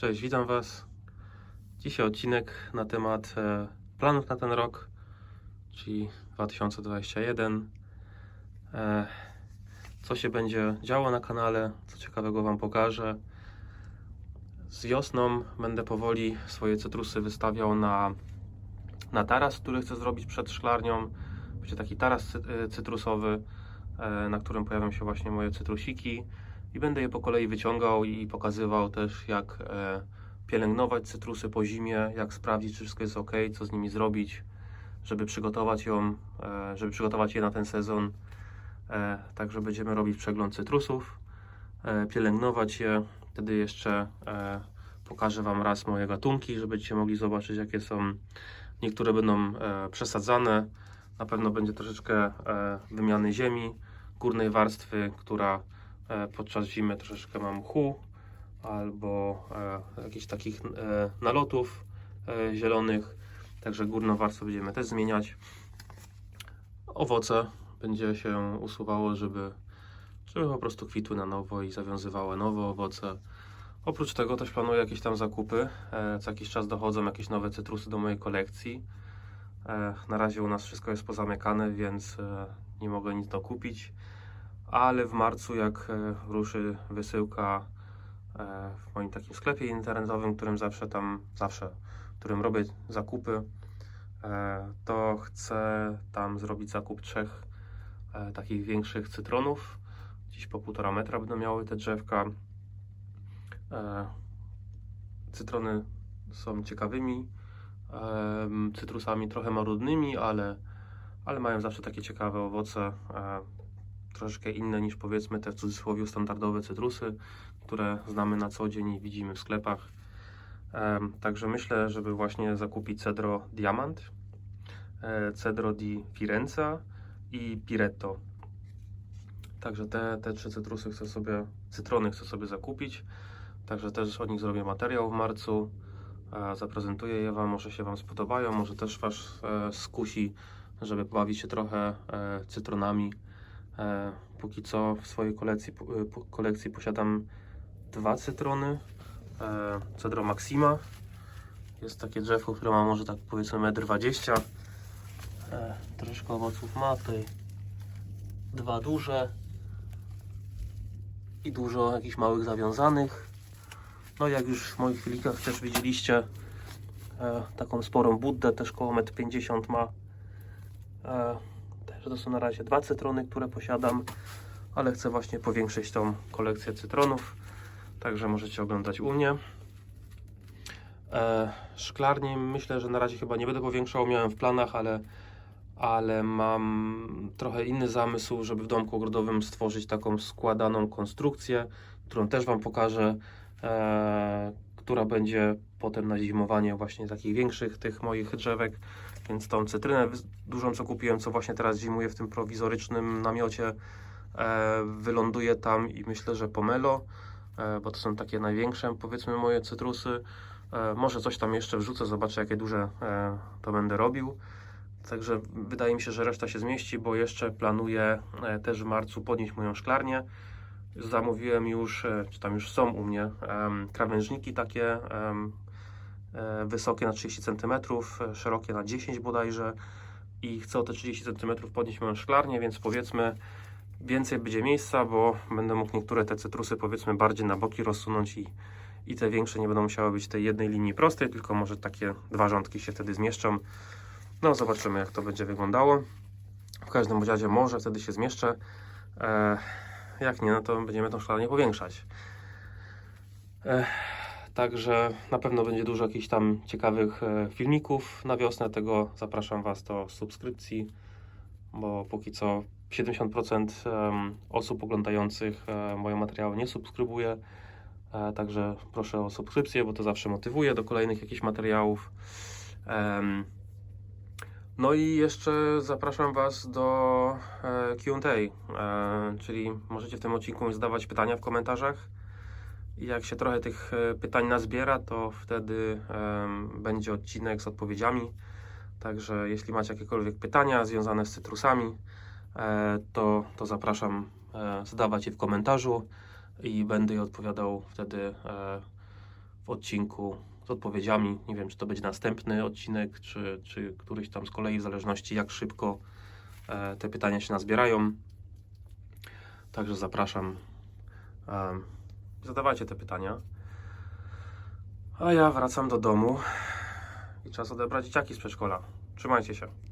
Cześć, witam Was. Dzisiaj odcinek na temat e, planów na ten rok, czyli 2021. E, co się będzie działo na kanale, co ciekawego Wam pokażę. Z wiosną będę powoli swoje cytrusy wystawiał na, na taras, który chcę zrobić przed szklarnią. Będzie taki taras e, cytrusowy, na którym pojawią się właśnie moje cytrusiki i będę je po kolei wyciągał i pokazywał też jak e, pielęgnować cytrusy po zimie, jak sprawdzić, czy wszystko jest ok, co z nimi zrobić, żeby przygotować ją, e, żeby przygotować je na ten sezon. E, także będziemy robić przegląd cytrusów, pielęgnować je. Wtedy jeszcze pokażę Wam raz moje gatunki, żebyście mogli zobaczyć, jakie są. Niektóre będą przesadzane. Na pewno będzie troszeczkę wymiany ziemi, górnej warstwy, która podczas zimy troszeczkę ma mchu albo e, jakichś takich e, nalotów e, zielonych. Także górną warstwę będziemy też zmieniać. Owoce będzie się usuwało, żeby, żeby po prostu kwitły na nowo i zawiązywały nowe owoce. Oprócz tego też planuję jakieś tam zakupy. E, co jakiś czas dochodzą jakieś nowe cytrusy do mojej kolekcji. E, na razie u nas wszystko jest pozamykane, więc e, nie mogę nic dokupić. Ale w marcu, jak e, ruszy wysyłka e, w moim takim sklepie internetowym, którym zawsze tam, zawsze, którym robię zakupy, e, to chcę tam zrobić zakup trzech takich większych cytronów. Gdzieś po półtora metra będą miały te drzewka. Cytrony są ciekawymi cytrusami, trochę marudnymi, ale, ale mają zawsze takie ciekawe owoce. Troszeczkę inne niż powiedzmy te w cudzysłowie standardowe cytrusy, które znamy na co dzień i widzimy w sklepach. Także myślę, żeby właśnie zakupić Cedro Diamant, e, Cedro di Firenze i Piretto. Także te, te trzy cytrusy chcę sobie, cytrony chcę sobie zakupić. Także też o nich zrobię materiał w marcu. E, Zaprezentuję je Wam, może się Wam spodobają, może też Was e, skusi, żeby pobawić się trochę cytronami. E, Póki co w swojej kolekcji, e, kolekcji posiadam dwa cytrony. E, Cedro Maxima. Jest takie drzewko, które ma może tak powiedzmy 1,20 m. Troszkę owoców ma tutaj. Dwa duże i dużo jakichś małych zawiązanych. No jak już w moich filmikach też widzieliście taką sporą buddę, też koło 1,50 m ma. E, także to są na razie dwa cytrony, które posiadam, ale chcę właśnie powiększyć tą kolekcję cytronów. Także możecie oglądać u mnie. E, szklarni myślę, że na razie chyba nie będę powiększał, miałem w planach, ale, ale mam trochę inny zamysł, żeby w domku ogrodowym stworzyć taką składaną konstrukcję, którą też Wam pokażę, e, która będzie potem na zimowanie właśnie takich większych tych moich drzewek, więc tą cytrynę dużą co kupiłem, co właśnie teraz zimuję w tym prowizorycznym namiocie, e, wyląduje tam i myślę, że pomelo, e, bo to są takie największe powiedzmy moje cytrusy. E, może coś tam jeszcze wrzucę, zobaczę jakie duże e, to będę robił. Także wydaje mi się, że reszta się zmieści, bo jeszcze planuję e, też w marcu podnieść moją szklarnię. Zamówiłem już, e, czy tam już są u mnie, krawężniki takie e, wysokie na 30 cm, e, szerokie na 10 bodajże i chcę o te 30 cm podnieść moją szklarnię, więc powiedzmy więcej będzie miejsca, bo będę mógł niektóre te cytrusy powiedzmy bardziej na boki rozsunąć i, i te większe nie będą musiały być tej jednej linii prostej, tylko może takie dwa rządki się wtedy zmieszczą. No zobaczymy jak to będzie wyglądało. W każdym razie może wtedy się zmieszczę. Jak nie, no to będziemy tą szklarnię powiększać. E, także na pewno będzie dużo jakichś tam ciekawych e, filmików na wiosnę. Tego zapraszam Was do subskrypcji, bo póki co 70% em, osób oglądających e, moje materiały nie subskrybuje. E, Także proszę o subskrypcję, bo to zawsze motywuje do kolejnych jakichś materiałów. No i jeszcze zapraszam Was do e, QA, e, czyli możecie w tym odcinku zadawać pytania w komentarzach. Jak się trochę tych e, pytań nazbiera, to wtedy będzie odcinek z odpowiedziami. Także jeśli macie jakiekolwiek pytania związane z cytrusami, to, to zapraszam zadawać je w komentarzu i będę je odpowiadał wtedy w odcinku odpowiedziami. Nie wiem, czy to będzie następny odcinek, czy, czy któryś tam z kolei, w zależności jak szybko e, te pytania się nazbierają. Także zapraszam. em, Zadawajcie te pytania. A ja wracam do domu i czas odebrać dzieciaki z przedszkola. Trzymajcie się.